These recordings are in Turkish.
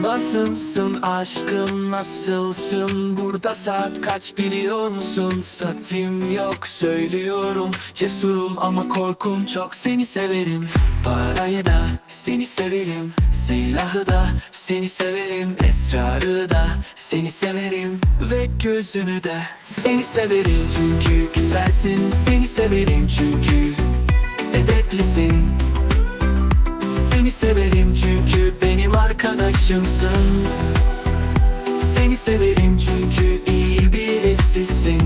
Nasılsın aşkım nasılsın? Burada saat kaç biliyor musun? Satim yok söylüyorum. Cesurum ama korkum çok. Seni severim. Parayı da seni severim. Silahı da seni severim. Esrarı da seni severim. Ve gözünü de seni severim. Çünkü güzelsin seni severim. Çünkü Edeplisin seni severim çünkü benim arkadaşımsın. Seni severim çünkü iyi birisisin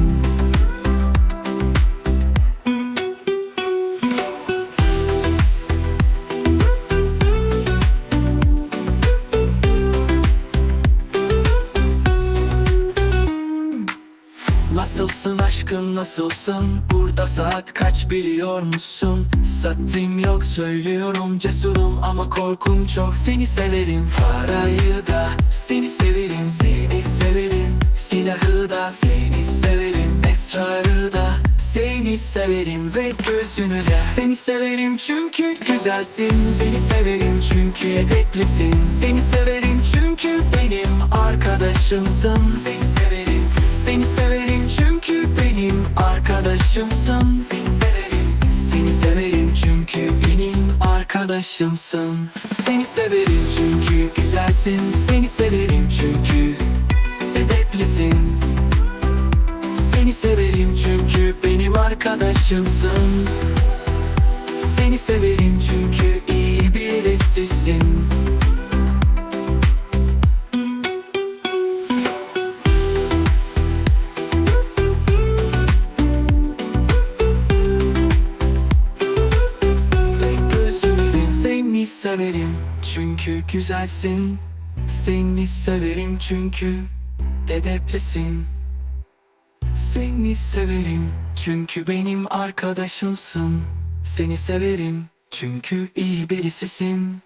Nasılsın aşkım nasılsın? Burada saat kaç biliyor musun? Satım yok söylüyorum cesurum ama korkum çok. Seni severim parayı da seni severim Seni severim. Silahı da seni severim Esrarı da seni severim ve gözünü de Seni severim çünkü güzelsin. Seni severim çünkü edeklisin Seni severim çünkü benim arkadaşımsın. Seni severim Seni severim arkadaşımsın. Seni severim. Seni severim çünkü benim arkadaşımsın. Seni severim çünkü güzelsin. Seni severim çünkü edeklisin seni severim çünkü benim arkadaşımsın. Seni severim çünkü seni severim çünkü güzelsin. Seni severim çünkü edeplisin seni severim çünkü benim arkadaşımsın. Seni severim çünkü iyi birisisin